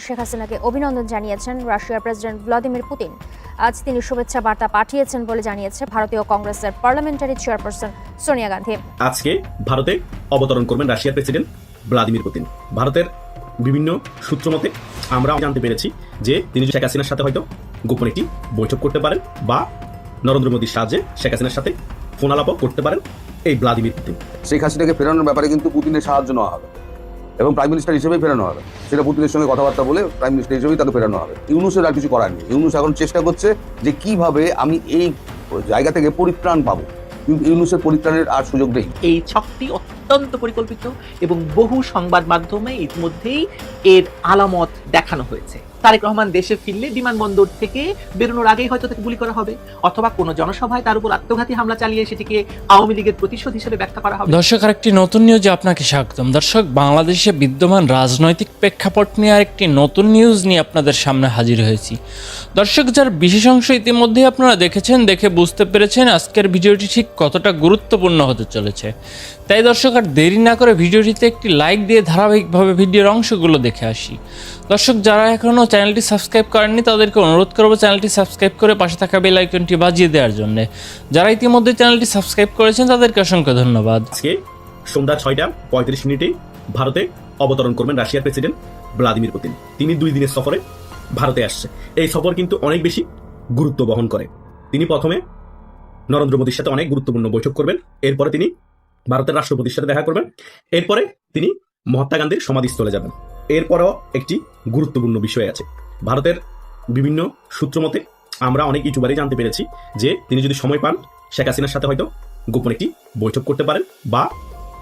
শেখ হাসিনাকে অভিনন্দন জানিয়েছেন রাশিয়ার প্রেসিডেন্ট ভ্লাদিমির পুতিন। আজ তিনি শুভেচ্ছা বার্তা পাঠিয়েছেন বলে জানিয়েছে ভারতীয় কংগ্রেসের পার্লামেন্টারি চেয়ারপারসন সোনিয়া গান্ধী। আজকে ভারতে অবতরণ করবেন রাশিয়ার প্রেসিডেন্ট ভ্লাদিমির পুতিন। ভারতের বিভিন্ন সূত্র মতে আমরা জানতে পেরেছি যে তিনি শেখ হাসিনার সাথে হয়তো গোপন একটি বৈঠক করতে পারেন বা নরেন্দ্র মোদীর সাহায্যে শেখ হাসিনার সাথে ফোনালাপও করতে পারেন এই ভ্লাদিমির পুতিন। শেখ হাসিনাকে ফেরানোর ব্যাপারে কিন্তু পুতিনের সাহায্য নেওয়া হবে। এবং প্রাইম মিনিস্টার হিসেবেই ফেরানো হবে। সেটা পুতিনের সঙ্গে কথাবার্তা বলে প্রাইম মিনিস্টার হিসেবেই তাকে ফেরানো হবে। ইউনুসের আর কিছু করার নেই। ইউনুস এখন চেষ্টা করছে যে কীভাবে আমি এই জায়গা থেকে পরিত্রাণ পাবো। কিন্তু ইউনুসের পরিত্রাণের আর সুযোগ নেই। এই ছকটি অত্যন্ত পরিকল্পিত এবং বহু সংবাদ মাধ্যমে ইতিমধ্যেই এর আলামত দেখানো হয়েছে। তারেক রহমান দেশে ফিরলে বিমানবন্দর থেকে বেরোনোর আগেই হয়তো তাকে গুলি করা হবে, অথবা কোনো জনসভায় তার উপর আত্মঘাতী হামলা চালিয়ে সেটিকে আওয়ামী লীগের প্রতিশোধ হিসেবে ব্যাখ্যা করা হবে। দর্শক, আরেকটি নতুন নিউজে আপনাকে স্বাগতম। দর্শক, বাংলাদেশে বিদ্যমান রাজনৈতিক প্রেক্ষাপট নিয়ে আরেকটি নতুন নিউজ নিয়ে আপনাদের সামনে হাজির হয়েছি। দর্শক, যার বিশেষ অংশ ইতিমধ্যেই আপনারা দেখেছেন, দেখে বুঝতে পেরেছেন আজকের ভিডিওটি ঠিক কতটা গুরুত্বপূর্ণ হতে চলেছে। তাই দর্শক আর দেরি না করে ভিডিওটিতে একটি লাইক দিয়ে ধারাবাহিকভাবে ভিডিওর অংশগুলো দেখে আসি। দর্শক, যারা এখনও চ্যানেলটি সাবস্ক্রাইব করেননি, তাদেরকে অনুরোধ করব চ্যানেলটি সাবস্ক্রাইব করে পাশে থাকা বেল আইকনটি বাজিয়ে দেওয়ার জন্য। যারা ইতিমধ্যে চ্যানেলটি সাবস্ক্রাইব করেছেন, তাদেরকে অসংখ্য ধন্যবাদ। আজকে সন্ধ্যা ছয়টা পঁয়ত্রিশ মিনিটে ভারতে অবতরণ করবেন রাশিয়ার প্রেসিডেন্ট ভ্লাদিমির পুতিন। তিনি দুই দিনের সফরে ভারতে আসছে। এই সফর কিন্তু অনেক বেশি গুরুত্ব বহন করে। তিনি প্রথমে নরেন্দ্র মোদীর সাথে অনেক গুরুত্বপূর্ণ বৈঠক করবেন। এরপরে তিনি ভারতের রাষ্ট্রপতির সাথে দেখা করবেন। এরপরে তিনি মহাত্মা গান্ধীর সমাধিস্থলে যাবেন। এরপরও একটি গুরুত্বপূর্ণ বিষয় আছে। ভারতের বিভিন্ন সূত্র মতে আমরা অনেক ইউটিউবারই জানতে পেরেছি যে তিনি যদি সময় পান, শেখ হাসিনার সাথে হয়তো গোপন একটি বৈঠক করতে পারেন বা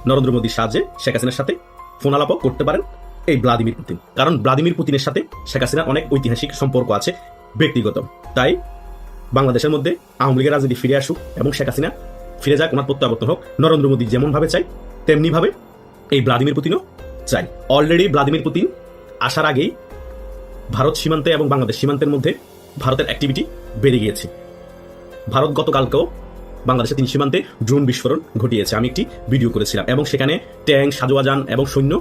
নরেন্দ্র মোদীর সাহায্যে শেখ হাসিনার সাথে ফোনালাপও করতে পারেন এই ভ্লাদিমির পুতিন। কারণ ভ্লাদিমির পুতিনের সাথে শেখ হাসিনার অনেক ঐতিহাসিক সম্পর্ক আছে ব্যক্তিগত। তাই বাংলাদেশের মধ্যে আওয়ামী লীগের রাজনীতি ফিরে আসুক এবং শেখ হাসিনা ফিরে যাক, ওনার প্রত্যাবর্তন হোক। নরেন্দ্র মোদী যেমনভাবে চাই তেমনি ভাবে এই ভ্লাদিমির পুতিনও চাই অলরেডি ভ্লাদিমির পুতিন আসার আগেই ভারত সীমান্তে এবং বাংলাদেশ সীমান্তের মধ্যে ভারতের অ্যাক্টিভিটি বেড়ে গিয়েছে। ভারত গতকালকেও বাংলাদেশের তিন সীমান্তে ড্রোন বিস্ফোরণ ঘটিয়েছে। আমি একটি ভিডিও করেছিলাম এবং সেখানে ট্যাঙ্ক সাজোয়াজান এবং সৈন্য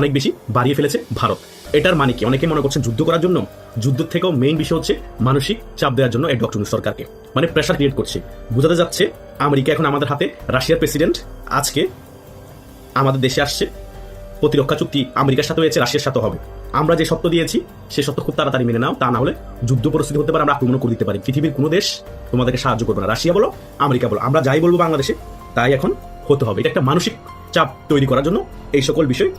অনেক বেশি বাড়িয়ে ফেলেছে ভারত। এটার মানে কি? অনেকে মনে করছেন যুদ্ধ করার জন্য যুদ্ধ থেকেও মেইন বিষয় হচ্ছে মানসিক চাপ দেওয়ার জন্য এই ডক্টর সরকারকে। মানে প্রেশার ক্রিয়েট করছে। বোঝাতে যাচ্ছে, আমেরিকা এখন আমাদের হাতে, রাশিয়ার প্রেসিডেন্ট আজকে আমাদের দেশে আসছে। প্রতিরক্ষা চুক্তি আমেরিকার সাথে হয়েছে, রাশিয়ার সাথে হবে। আমরা যে সত্য দিয়েছি, সে সত্য খুব তাড়াতাড়ি মেনে নাও, তা না হলে যুদ্ধ পরিস্থিতি হতে পারে, আমরা আক্রমণ করে দিতে পারি। পৃথিবীর কোনো দেশ তোমাদেরকে সাহায্য করবে না। রাশিয়া বলো, আমেরিকা বলো, আমরা যাই বলব বাংলাদেশে, তাই এখন হতে হবে। এটা একটা মানসিক চাপ তৈরি করার জন্য এই সকল বিষয়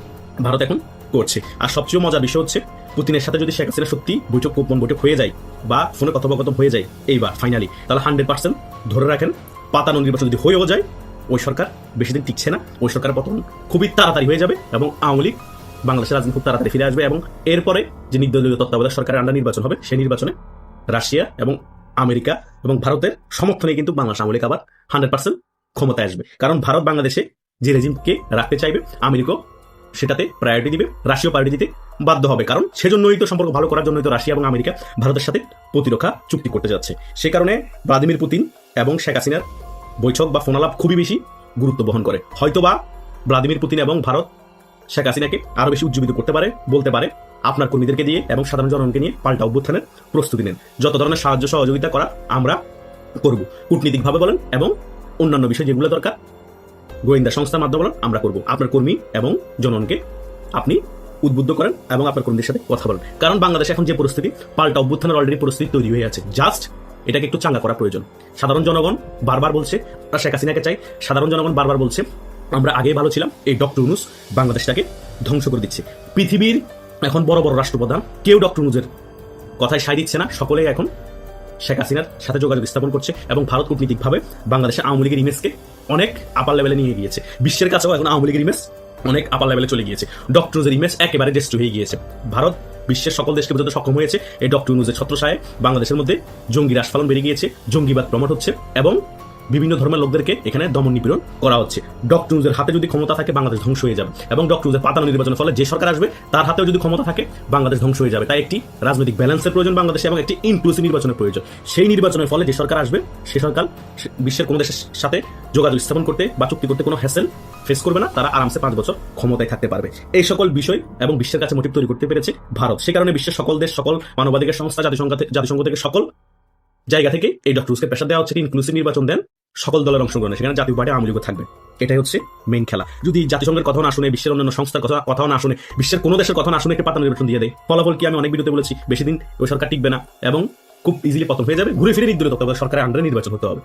ভারত এখন করছে। আর সবচেয়ে মজার বিষয় হচ্ছে, পুতিনের সাথে যদি শেখ হাসিনা সত্যি বৈঠক, গোপন বৈঠক হয়ে যায় বা ফোনে কথোপকথন হয়ে যায়, এইবার ফাইনালি তাহলে হান্ড্রেড পার্সেন্ট ধরে রাখেন, পাতানো নির্বাচন যদি হয়েও যায়, ওই সরকার বেশি দিন টিকছে না, ওই সরকারের পতন খুবই তাড়াতাড়ি হয়ে যাবে এবং আওয়ামী লীগ বাংলাদেশের রাজনীতি খুব তাড়াতাড়ি ফিরে আসবে এবং এরপরে যে নির্দলীয় তত্ত্বাবধায়ক সরকারের আন্ডার নির্বাচন হবে, সেই নির্বাচনে রাশিয়া এবং আমেরিকা এবং ভারতের সমর্থনে কিন্তু বাংলাদেশ আওয়ামী লীগ আবার হান্ড্রেড পার্সেন্ট ক্ষমতায় আসবে। কারণ ভারত বাংলাদেশে যে রেজিমকে রাখতে চাইবে আমেরিকাও সেটাতে প্রায়োরিটি দিবে রাশিয়া প্রায়োরিটি দিতে বাধ্য হবে। কারণ সেজন্যই তো সম্পর্ক ভালো করার জন্যই তো রাশিয়া এবং আমেরিকা ভারতের সাথে প্রতিরক্ষা চুক্তি করতে যাচ্ছে। সে কারণে ভ্লাদিমির পুতিন এবং শেখ হাসিনার বৈঠক বা ফোনালাপ খুবই বেশি গুরুত্ব বহন করে। হয়তোবা ভ্লাদিমির পুতিন এবং ভারত শেখ হাসিনাকে আরও বেশি উজ্জীবিত করতে পারে, বলতে পারে, আপনার কর্মীদেরকে দিয়ে এবং সাধারণ জনগণকে নিয়ে পাল্টা অভ্যুত্থানের প্রস্তুতি নেন। যত ধরনের সাহায্য সহযোগিতা করা আমরা করব। কূটনীতিকভাবে বলেন এবং অন্যান্য বিষয় যেগুলো দরকার গোয়েন্দা সংস্থার মাধ্যমে বলেন, আমরা করব। আপনার কর্মী এবং জননকে আপনি উদ্বুদ্ধ করেন এবং আপনার কর্মীদের সাথে কথা বলেন। কারণ বাংলাদেশে এখন যে পরিস্থিতি, পাল্টা অভ্যুত্থানের অলরেডি পরিস্থিতি তৈরি হয়ে আছে। জাস্ট এটাকে একটু চাঙ্গা করা প্রয়োজন। সাধারণ জনগণ বারবার বলছে, আমরা শেখ হাসিনাকে চাই। সাধারণ জনগণ বারবার বলছে, আমরা আগেই ভালো ছিলাম, এই ডক্টর ইউনুস বাংলাদেশটাকে ধ্বংস করে দিচ্ছে। পৃথিবীর এখন বড় বড় রাষ্ট্রপ্রধান, কেউ ডক্টর ইউনুসের কথায় সাই দিচ্ছে না। সকলেই এখন শেখ হাসিনার সাথে যোগাযোগ স্থাপন করছে এবং ভারত কূটনীতিকভাবে বাংলাদেশের আওয়ামী লীগের ইমেজকে অনেক আপার লেভেলে নিয়ে গিয়েছে। বিশ্বের কাছেও এখন আওয়ামী লীগের ইমেজ অনেক আপার লেভেলে চলে গিয়েছে। ডক্টরজের ইমেজ একেবারে ডেস্ট হয়ে গিয়েছে। ভারত বিশ্বের সকল দেশকে বোঝাতে সক্ষম হয়েছে এই ডক্টর নুজের ছত্রসায় বাংলাদেশের মধ্যে জঙ্গি রাসফলন বেড়ে গিয়েছে, জঙ্গিবাদ প্রমাণ হচ্ছে এবং বিভিন্ন ধর্মের লোকদেরকে এখানে দমন নিপীড়ন করা হচ্ছে। ডক্টর ইউনুজের হাতে যদি ক্ষমতা থাকে, বাংলাদেশ ধ্বংস হয়ে যাবে এবং ডক্টর ইউনুজের পাতানো নির্বাচনের ফলে যে সরকার আসবে, তার হাতেও যদি ক্ষমতা থাকে, বাংলাদেশ ধ্বংস হয়ে যাবে। তাই একটি রাজনৈতিক ব্যালেন্সের প্রয়োজন বাংলাদেশে এবং একটি ইনক্লুসিভ নির্বাচনের প্রয়োজন। সেই নির্বাচনের ফলে যে সরকার আসবে, সে সরকার বিশ্বের কোনো দেশের সাথে যোগাযোগ স্থাপন করতে বা চুক্তি করতে কোনো হ্যাসেল ফেস করবে না। তারা আরামসে পাঁচ বছর ক্ষমতায় থাকতে পারবে। এই সকল বিষয় এবং বিশ্বের কাছে মোটিভ তৈরি করতে পেরেছে ভারত। সে কারণে বিশ্বের সকল দেশ, সকল মানবাধিকার সংস্থা, জাতিসংঘ জাতিসংঘ থেকে সকল জায়গা থেকে এই ডক্টর ইউনুসকে প্রেশার দেওয়া হচ্ছে। ইনক্লুসিভ নির্বাচন দেন। সকল দলের অংশগ্রহণে সেখানে জাতীয় পার্টি আওয়ামী লীগও থাকবে। এটাই হচ্ছে মেইন খেলা। যদি জাতিসংঘের কথা না শুনে, বিশ্বের অন্যান্য সংস্থার কথা কথাও না শুনে, বিশ্বের কোনো দেশের কথা না শুনে একটা পাতা নির্বাচন দিয়ে দেয়, ফলাফল কি আমি অনেক ভিডিওতে বলেছি, বেশি দিন ওই সরকার টিকবে না এবং খুব ইজিলি পতন হয়ে যাবে, ঘুরে ফিরে নির্দলীয় তত্ত্বাবধায়ক সরকারের আন্ডারে নির্বাচন হতে হবে।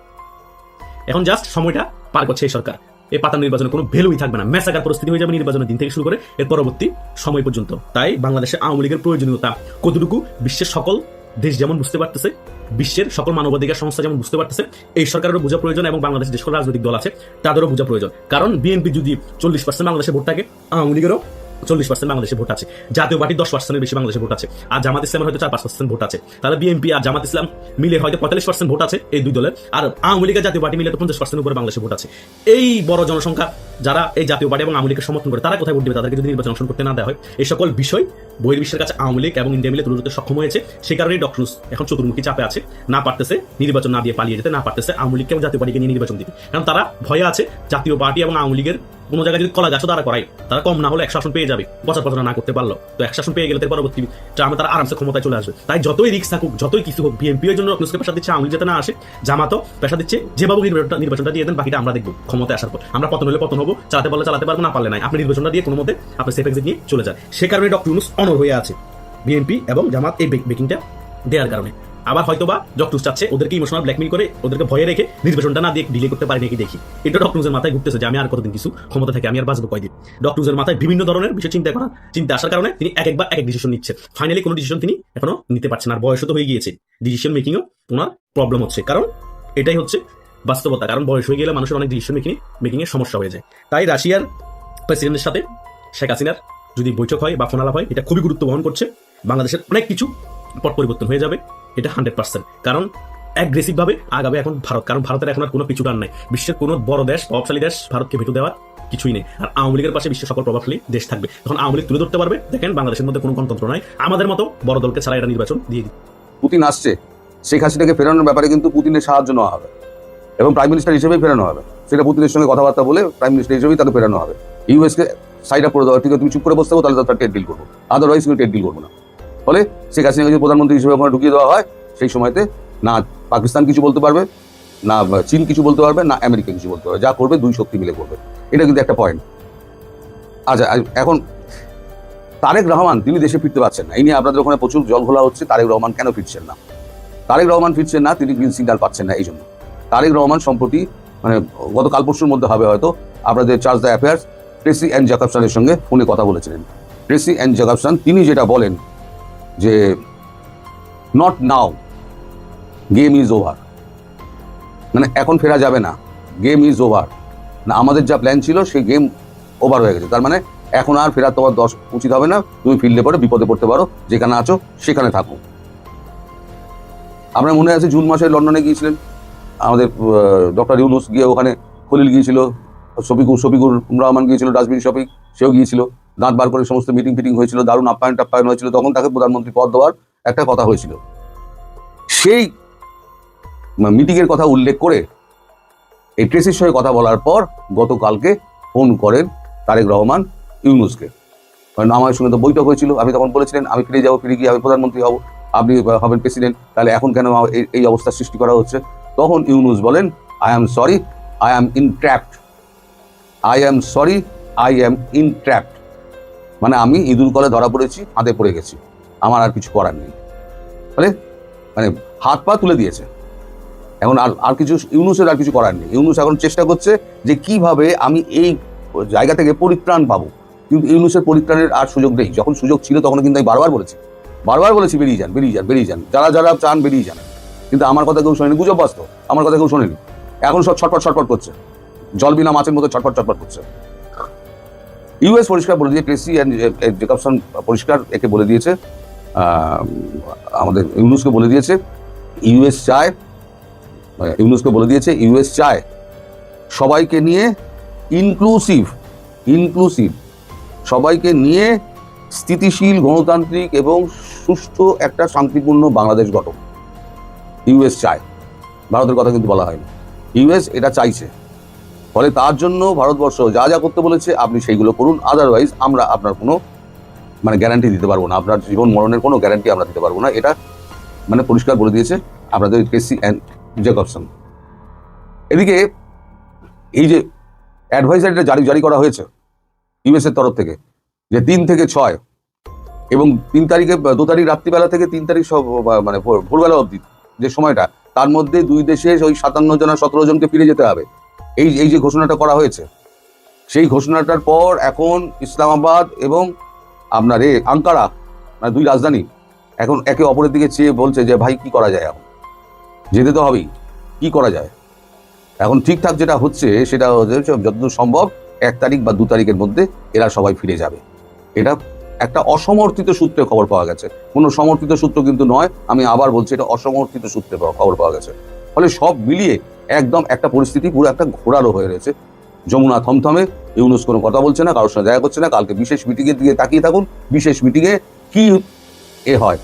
এখন জাস্ট সময়টা পার করছে এই সরকার। এই পাতা নির্বাচনে কোনো ভ্যালুই থাকবে না। ম্যাসাকার পরিস্থিতি হয়ে যাবে নির্বাচনের দিন থেকে শুরু করে এর পরবর্তী সময় পর্যন্ত। তাই বাংলাদেশে আওয়ামী লীগের প্রয়োজনীয়তা কতটুকু বিশ্বের সকল দেশ যেমন বুঝতে পারতেছে, বিশ্বের সকল মানবাধিকার সংস্থা যেমন বুঝতে পারতেছে, এই সরকারেরও বোঝা প্রয়োজন এবং বাংলাদেশের যে সকল রাজনৈতিক দল আছে, তাদেরও বোঝা প্রয়োজন। কারণ বিএনপি যদি চল্লিশ পার্সেন্ট বাংলাদেশে ভোট থাকে, আওয়ামী লীগেরও চল্লিশ পার্সেন্ট বাংলাদেশে ভোট আছে, জাতীয় পার্টি দশ পার্সেন্টের বেশি বাংলাদেশে ভোট আছে, আর জামাত ইসলামের হয়তো চার পাঁচ পার্সেন্ট ভোট আছে। তাহলে বিএনপি আর জামাত ইসলাম মিলে হয়তো পঁয়তাল্লিশ পার্সেন্ট ভোট আছে এই দুই দলের, আর আওয়ামী লীগের জাতীয় পার্টি মিলে তো পঞ্চাশ পার্সেন্ট উপরে বাংলাদেশে ভোট আছে। এই বড় জনসংখ্যা যারা এই জাতীয় পার্টি এবং আওয়ামী সমর্থন করে, তারা কোথায় দেবে? তাদেরকে যদি নির্বাচন অংশগ্রহণ করতে না দেওয়া হয়, এই সকল বিষয় বহির্বিশ্বের কাছে আওয়ামী লীগ এবং ইন্ডিয়া মিলে তুলে ধরতে সক্ষম হয়েছে। সেই কারণেই ডক্টর এখন চতুর্মুখী চাপে আছে। না পারতেছে নির্বাচন না দিয়ে পালিয়ে যেতে, না পারতেছে আওয়ামী লীগকে এবং জাতীয় পার্টিকে নিয়ে নির্বাচন দিতে। কারণ তারা ভয়ে আছে, জাতীয় পার্টি এবং আওয়ামী লীগের কোনো জায়গায় যদি কলা গাছও তারা করায়, তারা কম না হলে এক শাসন পেয়ে যাবে। বছর বছর না করতে পারল, তো এক শাসন পেয়ে গেলে পরবর্তী ট্রামে তারা আরামসে ক্ষমতায় চলে আসবে। তাই যতই রিক্স থাকুক, যতই কিছু হোক, বিএনপি এর জন্য পেশা দিচ্ছে আওয়ামী যাতে না আসে, জামাতও পেশা দিচ্ছে। যেভাবে নির্বাচনটা দিয়ে দেন, বাকিটা আমরা দেখব ক্ষমতায় আসার পর। আমরা পতন হলে পতন হব চালাতে পারলে চালাতে পারব, না পারলে নাই। আপনি নির্বাচনটা দিয়ে কোনো মতে আপনি সেফ এক্সিট নিয়ে চলে যান। সে কারণে ডক্টর ইউনুস অনর হয়ে আছে। বিএনপি এবং জামাত এই বেকিংটা দেওয়ার কারণে। আবার হয়তো বা ডক্টর চাচ্ছে ওদেরকে ইমোশনাল ব্ল্যাকমেল করে ওদেরকে ভয়ে রেখে নির্বাচনটা না দিয়ে ডিলে করতে পারি নাকি দেখি। এটা ডক্টরুজের মাথায় ঘুরতেছে যে আমি আর কতদিন কিছু ক্ষমতা থেকে আমি আর বাঁচবো কয়দিন। ডক্টরুজের মাথায় বিভিন্ন ধরনের বিষয় চিন্তা করা চিন্তা আসার কারণে তিনি এক একবার এক এক ডিসিশন নিচ্ছে। ফাইনালি কোনো ডিসিশন তিনি এখনও নিতে পারছেন আর বয়সও তো হয়ে গিয়েছে। ডিসিশন মেকিংও ওনার প্রবলেম হচ্ছে। কারণ এটাই হচ্ছে বাস্তবতা। কারণ বয়স হয়ে গেলে মানুষের অনেক ডিসিশন মেকিং মেকিং এর সমস্যা হয়ে যায়। তাই রাশিয়ার প্রেসিডেন্টের সাথে শেখ হাসিনার যদি বৈঠক হয় বা ফোনালাপ হয়, এটা খুবই গুরুত্ব বহন করছে। বাংলাদেশের অনেক কিছু পট পরিবর্তন হয়ে যাবে, এটা হান্ড্রেড পার্সেন্ট কারণ অ্যাগ্রেসিভ ভাবে আগাবে এখন ভারত। কারণ ভারতের এখন আর কোনো পিছুটান নাই। বিশ্বের কোনো বড় দেশ, প্রভাবশালী দেশ ভারতকে ভেটু দেওয়ার কিছুই নেই। আর আওয়ামী লীগের পাশে বিশ্বের সকল প্রভাবশালী দেশ থাকবে। তখন আওয়ামী লীগ তুলে ধরতে পারবে, দেখেন বাংলাদেশের মধ্যে কোনো গণতন্ত্র নাই। আমাদের মতো বড় দলকে ছাড়া এটা নির্বাচন দিয়ে দিবে পুতিন আসছে। শেখ হাসিনাকে ফেরানোর ব্যাপারে কিন্তু পুতিনের সাহায্য নেওয়া হবে। এবং প্রাইম মিনিস্টার হিসেবেই ফেরানো হবে। সেটা পুতিনের সঙ্গে কথাবার্তা বলে প্রাইম মিনিস্টার হিসেবেই তাকে ফেরানো হবে। ইউএসকে সাইড আপ করে দেওয়া। ঠিক আছে, তুমি চুপ করে বসতে থাকো তাহলে তার টেট ডিল করব। আদারওয়াইজ কিন্তু টেট ডিল করব না। ফলে শেখ হাসিনাকে যদি প্রধানমন্ত্রী হিসেবে ওখানে ঢুকিয়ে দেওয়া হয়, সেই সময়তে না পাকিস্তান কিছু বলতে পারবে, না চীন কিছু বলতে পারবে, না আমেরিকা কিছু বলতে পারবে। যা করবে, দুই শক্তি মিলে করবে। এটা কিন্তু একটা পয়েন্ট আচ্ছা এখন তারেক রহমান, তিনি দেশে ফিরতে পারছেন না। এই নিয়ে আপনাদের ওখানে প্রচুর জল ঘোলা হচ্ছে। তারেক রহমান কেন ফিরছেন না? তারেক রহমান ফিরছেন না, তিনি গ্রিন সিগন্যাল পাচ্ছেন না এই জন্য তারেক রহমান সম্প্রতি মানে গত কাল পরশুর মধ্যে হবে হয়তো, আপনাদের chargé the affairs Tracy and জ্যাকবসনের সঙ্গে ফোনে কথা বলেছিলেন। ট্রেসি অ্যান্ড জ্যাকবসন তিনি যেটা বলেন যে not now game is over মানে এখন ফেরা যাবে না গেম ইজ ওভার না, আমাদের যা প্ল্যান ছিল, সেই গেম ওভার হয়ে গেছে। তার মানে এখন আর ফেরার তোমার দশ, উচিত হবে না। তুমি ফিল্ডে পরে বিপদে পড়তে পারো, যেখানে আছো, সেখানে থাকো। আপনার মনে আছে জুন মাসে লন্ডনে গিয়েছিলেন? আমাদের ডক্টর ইউনুস গিয়ে ওখানে খলিল গিয়েছিল, শফিকুর শফিকুর রহমান গিয়েছিল, ডাস্টবিন শফিক, সেও গিয়েছিল। দাঁত বার করে সমস্ত মিটিং ফিটিং হয়েছিল, দারুণ আপ্যায়ন টাপ্যায়ন হয়েছিল। তখন তাকে প্রধানমন্ত্রী পদ দেওয়ার একটা কথা হয়েছিল। সেই মিটিংয়ের কথা উল্লেখ করে এই ট্রেসির সঙ্গে কথা বলার পর গতকালকে ফোন করেন তারেক রহমান ইউনুসকে। কারণ আমার সঙ্গে তো বৈঠক হয়েছিল আমি তখন বলেছিলেন, আমি ফিরে যাব, ফিরে গিয়ে আমি প্রধানমন্ত্রী হব, আপনি হবেন প্রেসিডেন্ট, তাহলে এখন কেন এই- এই অবস্থার সৃষ্টি করা হচ্ছে? তখন ইউনুস বলেন I am sorry I am in trapped I am sorry I am in trapped মানে আমি ইঁদুর কলে ধরা পড়েছি হাতে পড়ে গেছি। আমার আর কিছু করার নেই। মানে মানে হাত পা তুলে দিয়েছে। এখন আর আর কিছু, ইউনুসের আর কিছু করার নেই। ইউনুস এখন চেষ্টা করছে যে কীভাবে আমি এই জায়গা থেকে পরিত্রাণ পাবো। কিন্তু ইউনুসের পরিত্রাণের আর সুযোগ নেই। যখন সুযোগ ছিল তখন কিন্তু আমি বারবার বলেছি। বারবার বলেছি, বেরিয়ে যান বেরিয়ে যান বেরিয়ে যান। যারা যারা চান বেরিয়ে যান। কিন্তু আমার কথা কেউ শোনেনি, গুজব বাস্তব আমার কথা কেউ শোনেনি। এখন সব ছটপট ছটপট করছে। জল বিনা মাছের মতো ছটপট ছটপট করছে। ইউএস পরিষ্কার বলে দিয়ে ক্রেসি অ্যান্ড জেকবসন পরিষ্কার একে বলে দিয়েছে আমাদের ইউনুসকে বলে দিয়েছে, ইউএস চায় ইউনুসকে বলে দিয়েছে, ইউএস চায় সবাইকে নিয়ে ইনক্লুসিভ ইনক্লুসিভ সবাইকে নিয়ে স্থিতিশীল গণতান্ত্রিক এবং সুষ্ঠু একটা শান্তিপূর্ণ বাংলাদেশ গঠন। ইউএস চায়। ভারতের কথা কিন্তু বলা হয়নি। ইউএস এটা চাইছে। ফলে তার জন্য ভারতবর্ষ যা যা করতে বলেছে, আপনি সেইগুলো করুন। আদারওয়াইজ আমরা আপনার কোনো মানে গ্যারান্টি দিতে পারব না। আপনার জীবন মরণের কোনো গ্যারান্টি আমরা দিতে পারব না। এটা মানে পরিষ্কার বলে দিয়েছে আপনাদের কেসি অ্যান্ড জেকবসন এদিকে এই যে অ্যাডভাইজারিটা জারি জারি করা হয়েছে ইউএসের তরফ থেকে, যে তিন থেকে ছয় এবং তিন তারিখে, দু তারিখ রাত্রিবেলা থেকে তিন তারিখ সব মানে ভোর- ভোরবেলা অবধি যে সময়টা, তার মধ্যে দুই দেশে ওই সাতান্ন জন সতেরো জনকে ফিরে যেতে হবে। এই এই যে ঘোষণাটা করা হয়েছে, সেই ঘোষণাটার পর এখন ইসলামাবাদ এবং আপনার এ আঙ্কারা মানে দুই রাজধানী, এখন একে অপরের দিকে চেয়ে বলছে যে, ভাই, কি করা যায় এখন? যেতে তো হবেই, কি করা যায়? এখন ঠিকঠাক যেটা হচ্ছে, সেটা হচ্ছে যতদূর সম্ভব, এক তারিখ বা দু তারিখের মধ্যে এরা সবাই ফিরে যাবে। এটা একটা অসমর্থিত সূত্রে খবর পাওয়া গেছে। কোনো সমর্থিত সূত্র কিন্তু নয়, আমি আবার বলছি এটা অসমর্থিত সূত্রে খবর পাওয়া গেছে। ফলে সব মিলিয়ে একদম একটা পরিস্থিতি পুরো একটা ঘোরালো হয়ে রয়েছে। যমুনা থমথমে, ইউনুস কোনো কথা বলছে না, কারোর সঙ্গে দেখা করছে না, কালকে বিশেষ মিটিংয়ের দিকে তাকিয়ে থাকুন, বিশেষ মিটিংয়ে কি এ হয়।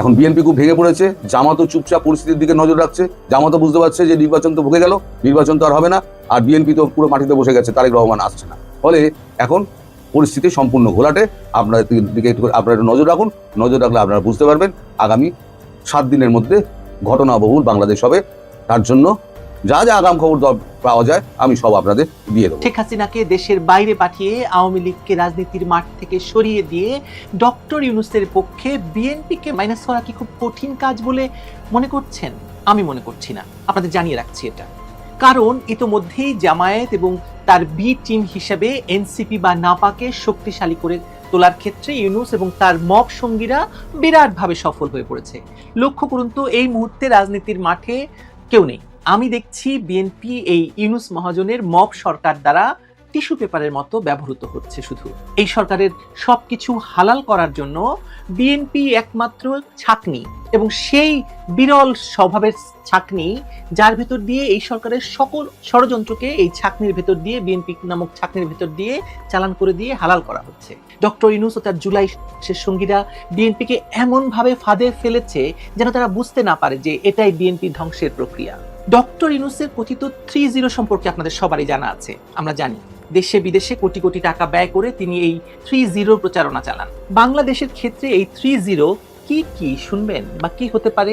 এখন বিএনপি খুব ভেঙে পড়েছে, জামাতও চুপচাপ পরিস্থিতির দিকে নজর রাখছে, জামাতও বুঝতে পারছে যে নির্বাচন তো ভুগে গেল, নির্বাচন তো আর হবে না, আর বিএনপি তো পুরো মাটিতে বসে গেছে, তারেক রহমান আসছে না। ফলে এখন পরিস্থিতি সম্পূর্ণ ঘোলাটে। আপনার দিকে একটু আপনারা একটু নজর রাখুন। নজর রাখলে আপনারা বুঝতে পারবেন আগামী সাত দিনের মধ্যে ঘটনাবহুল বাংলাদেশ হবে। তার জন্য যা যা আগাম খবর পাওয়া যায়, আমি সব আপনাদের দিয়ে দেবো। শেখ হাসিনাকে দেশের বাইরে পাঠিয়ে আওয়ামী লীগকে রাজনীতির মাঠ থেকে সরিয়ে দিয়ে ডক্টর ইউনুসের পক্ষে বিএনপিকে মাইনাস করা কি খুব কঠিন কাজ বলে মনে করছেন? আমি মনে করছি না। আপনাদের জানিয়ে রাখছি এটা। কারণ ইতোমধ্যেই জামায়াত এবং তার বি টিম হিসেবে এনসিপি বা নাপাকে শক্তিশালী করে তোলার ক্ষেত্রে ইউনুস এবং তার মব সঙ্গীরা বিরাটভাবে সফল হয়ে পড়েছে। লক্ষ্য করুন তো, এই মুহূর্তে রাজনীতির মাঠে কেউ নেই। আমি দেখছি বিএনপি এই ইউনুস মহাজনের মব সরকার দ্বারা টিস্যু পেপারের মতো ব্যবহৃত হচ্ছে শুধু। এই সরকারের সবকিছু হালাল করার জন্য বিএনপি একমাত্র ছাকনি এবং সেই বিরল স্বভাবের ছাকনি যার ভেতর দিয়ে এই সরকারের সকল ষড়যন্ত্রকে এই ছাকনির ভেতর দিয়ে বিএনপি নামক ছাকনির ভেতর দিয়ে চালান করে দিয়ে হালাল করা হচ্ছে। ডক্টর ইনুস ও তার জুলাই শেষ সঙ্গীরা বিএনপিকে এমনভাবে ফাঁদে ফেলেছে যেন তারা বুঝতে না পারে যে এটাই বিএনপি ধ্বংসের প্রক্রিয়া। ডক্টর ইনুসের কথিত থ্রি জিরো সম্পর্কে আপনাদের সবারই জানা আছে, আমরা জানি। দেশে বিদেশে কোটি কোটি টাকা ব্যয় করে তিনি এই থ্রি জিরো প্রচারণা চালান। বাংলাদেশের ক্ষেত্রে এই থ্রি জিরো কি কি শুনবেন বা কি হতে পারে?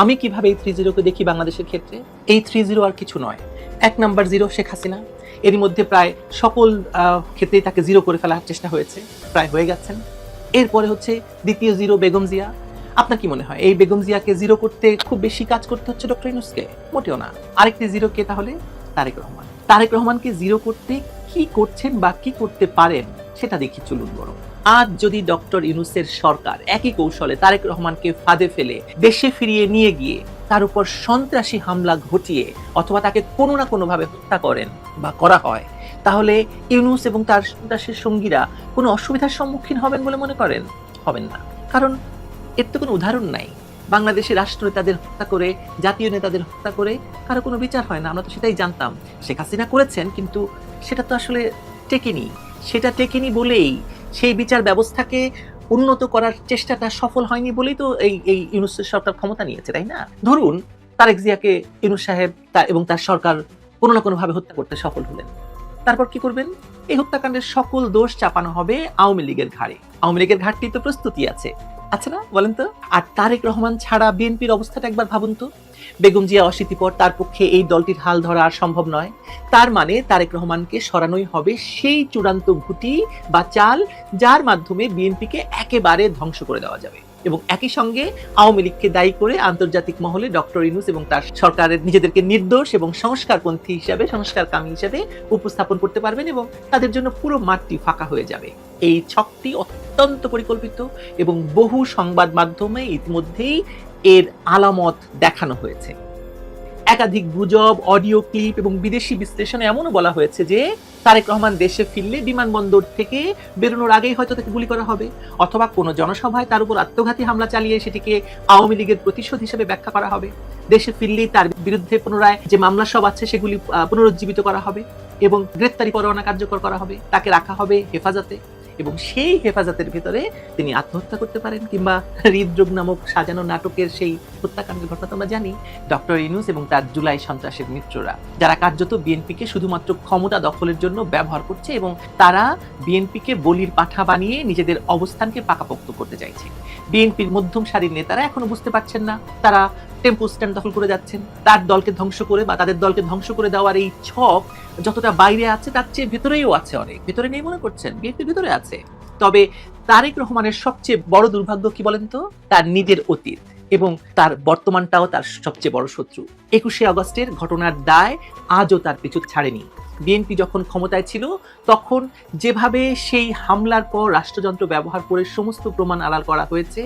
আমি কীভাবে এই থ্রি জিরোকে দেখি বাংলাদেশের ক্ষেত্রে? এই থ্রি জিরো আর কিছু নয়। এক নাম্বার জিরো শেখ হাসিনা। এরই মধ্যে প্রায় সকল ক্ষেত্রেই তাকে জিরো করে ফেলার চেষ্টা হয়েছে। প্রায় হয়ে গেছেন। এরপরে হচ্ছে দ্বিতীয় জিরো বেগম জিয়া। আপনার কি মনে হয়? এই বেগম জিয়াকে জিরো করতে খুব বেশি কাজ করতে হচ্ছে ডক্টর ইনুসকে মোটেও না। আরেকটি জিরো কে তাহলে তারেক রহমান। তারেক রহমানকে জিরো করতে কি করছেন বা কি করতে পারেন সেটা দেখি চলুন বরং। আজ যদি ডক্টর ইউনুসের সরকার একই কৌশলে তারেক রহমানকে ফাঁদে ফেলে দেশে ফিরিয়ে নিয়ে গিয়ে তার উপর সন্ত্রাসী হামলা ঘটিয়ে অথবা তাকে কোনো না কোনোভাবে হত্যা করেন বা করা হয়, তাহলে ইউনুস এবং তার সন্ত্রাসের সঙ্গীরা কোনো অসুবিধার সম্মুখীন হবেন বলে মনে করেন? হবেন না। কারণ এর তো কোনো উদাহরণ নাই। বাংলাদেশের রাষ্ট্রনেতাদের হত্যা করে, জাতীয় নেতাদের হত্যা করে, কারও কোনো বিচার হয় না, আমরা তো সেটাই জানতাম। শেখ হাসিনা করেছেন, কিন্তু সেটা তো আসলে টেকেনি। সেটা টেকেনি বলেই সেই বিচার ব্যবস্থাকে উন্নত করার চেষ্টাটা সফল হয়নি বলেই তো এই এই ইউনুসের সরকার ক্ষমতা নিয়েছে, তাই না? ধরুন, তারেক জিয়াকে ইউনুস সাহেব তার এবং তার সরকার কোনো না কোনোভাবে হত্যা করতে সফল হলেন। তারপর কি করবেন? এই হত্যাকাণ্ডের সকল দোষ চাপানো হবে আওয়ামী লীগের ঘাড়ে। আওয়ামী লীগের ঘাটটি তো প্রস্তুতি আছে। আচ্ছা না? বলেন তো। আর তারেক রহমান ছাড়া বিএনপির অবস্থাটা একবার ভাবুন তো। বেগম জিয়া অশীতিপর তার পক্ষে এই দলটির হাল ধরা আর সম্ভব নয়। তার মানে তারেক রহমানকে সরানোই হবে সেই চূড়ান্ত ঘুটি বা চাল যার মাধ্যমে বিএনপিকে একেবারে ধ্বংস করে দেওয়া যাবে। এবং একই সঙ্গে আওয়ামী লীগকে দায়ী করে আন্তর্জাতিক মহলে ডক্টর ইনুস এবং তার সরকারের নিজেদেরকে নির্দোষ এবং সংস্কারপন্থী হিসাবে, সংস্কারকামী হিসাবে উপস্থাপন করতে পারবেন এবং তাদের জন্য পুরো মাঠটি ফাঁকা হয়ে যাবে। এই ছকটি অত্যন্ত পরিকল্পিত এবং বহু সংবাদ মাধ্যমে ইতিমধ্যেই এর আলামত দেখানো হয়েছে। একাধিক গুজব, অডিও ক্লিপ এবং বিদেশি বিশ্লেষণে এমনও বলা হয়েছে যে, তারেক রহমান দেশে ফিরলে বিমানবন্দর থেকে বেরোনোর আগেই হয়তো তাকে গুলি করা হবে, অথবা কোনো জনসভায় তার উপর আত্মঘাতী হামলা চালিয়ে সেটিকে আওয়ামী লীগের প্রতিশোধ হিসেবে ব্যাখ্যা করা হবে। দেশে ফিরলেই তার বিরুদ্ধে পুনরায় যে মামলা সব আছে সেগুলি পুনরুজ্জীবিত করা হবে এবং গ্রেপ্তারি পরোয়ানা কার্যকর করা হবে, তাকে রাখা হবে হেফাজতে। এবং সেই হেফাজতের ভেতরে তিনি আত্মহত্যা করতে পারেন কিংবা হৃদরোগ নামক সাজানো নাটকের সেই হত্যাকাণ্ডের ঘটনা আমরা জানি। ডক্টর ইনুস এবং তার জুলাই সন্ত্রাসের মিত্ররা, যারা কার্যত বিএনপিকে শুধুমাত্র ক্ষমতা দখলের জন্য ব্যবহার করছে এবং তারা বিএনপিকে বলির পাঠা বানিয়ে নিজেদের অবস্থানকে পাকাপোক্ত করতে চাইছে। বিএনপির মধ্যম সারির নেতারা এখনও বুঝতে পারছেন না, তারা টেম্পো স্ট্যান্ড দখল করে যাচ্ছেন। তার দলকে ধ্বংস করে বা তাদের দলকে ধ্বংস করে দেওয়ার এই ছক যতটা বাইরে আছে, তার চেয়ে ভেতরেও আছে অনেক। ভেতরে নেই মনে করছেন? বিএনপির ভেতরে আছে। তবে তারেক রহমানের সবচেয়ে বড় দুর্ভাগ্য কি বলেন তো? তার নিজের অতীত এবং তার বর্তমানটাও তার সবচেয়ে বড় শত্রু। একুশে আগস্টের ঘটনার দায় আজও তার পিছু ছাড়েনি। বিএনপি যখন ক্ষমতায় ছিল, তখন যেভাবে সেই হামলার পর রাষ্ট্রযন্ত্র ব্যবহার করে সমস্ত প্রমাণ আড়াল করা হয়েছে,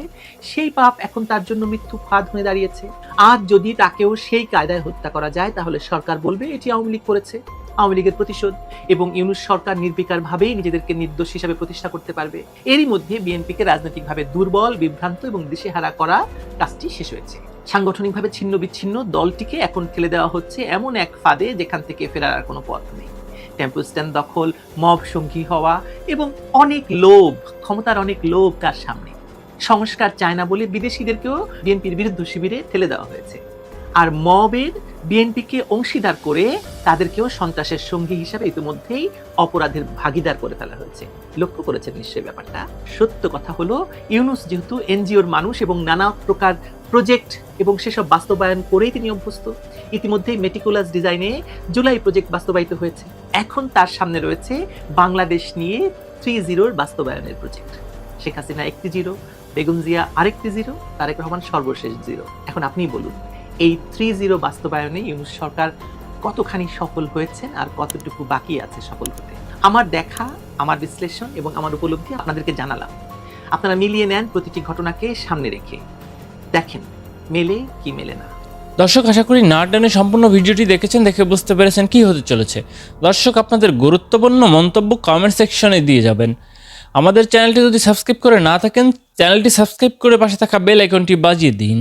সেই পাপ এখন তার জন্য মৃত্যু ফাঁদ হয়ে দাঁড়িয়েছে। আজ যদি তাকেও সেই কায়দায় হত্যা করা যায়, তাহলে সরকার বলবে এটি আওয়ামী লীগ করেছে। আওয়ামী লীগের প্রতিশোধ এবং ইউনুস সরকার নির্বিকারভাবেই নিজেদেরকে নির্দোষ হিসাবে প্রতিষ্ঠা করতে পারবে। এরই মধ্যে বিএনপিকে রাজনৈতিকভাবে দুর্বল, বিভ্রান্ত এবং দিশেহারা করা কাজটি শেষ হয়েছে। সাংগঠনিকভাবে ছিন্ন বিচ্ছিন্ন দলটিকে এখন ঠেলে দেওয়া হচ্ছে এমন এক ফাঁদে যেখান থেকে ফেরার আর কোনো পথ নেই। টেম্পো স্ট্যান্ড দখল, মব সঙ্গী হওয়া এবং অনেক লোভ, ক্ষমতার অনেক লোভ তার সামনে। সংস্কার চায় না বলে বিদেশিদেরকেও বিএনপির বিরুদ্ধ শিবিরে ঠেলে দেওয়া হয়েছে। আর মবের বিএনপিকে অংশীদার করে তাদেরকেও সন্ত্রাসের সঙ্গী হিসাবে ইতিমধ্যেই অপরাধের ভাগিদার করে ফেলা হয়েছে। লক্ষ্য করেছেন নিশ্চয়ই ব্যাপারটা। সত্য কথা হলো, ইউনুস যেহেতু এনজিওর মানুষ এবং নানা প্রকার প্রজেক্ট এবং সেসব বাস্তবায়ন করেই তিনি অভ্যস্ত। ইতিমধ্যেই মেটিকুলাস ডিজাইনে জুলাই প্রজেক্ট বাস্তবায়িত হয়েছে। এখন তার সামনে রয়েছে বাংলাদেশ নিয়ে থ্রি জিরোর বাস্তবায়নের প্রজেক্ট। শেখ হাসিনা একটি জিরো, বেগম জিয়া আরেকটি জিরো, তারেক রহমান সর্বশেষ জিরো। এখন আপনি বলুন, এই থ্রি জিরো বাস্তবায়নে ইউনুস সরকার কতখানি সফল হয়েছেন আর কতটুকু বাকি আছে সফল হতে আমার দেখা, আমার বিশ্লেষণ এবং আমার উপলব্ধি আপনাদেরকে জানালাম। আপনারা মিলিয়ে নেন প্রতিটি ঘটনাকে সামনে রেখে। দেখেন, মেলে কি মেলে না। দর্শক, আশা করি না ডানে সম্পূর্ণ ভিডিওটি দেখেছেন, দেখে বুঝতে পেরেছেন কি হতে চলেছে। দর্শক, আপনাদের গুরুত্বপূর্ণ মন্তব্য কমেন্ট সেকশনে দিয়ে যাবেন। আমাদের চ্যানেলটি যদি সাবস্ক্রাইব করে না থাকেন চ্যানেলটি সাবস্ক্রাইব করে পাশে থাকা বেল আইকনটি বাজিয়ে দিন।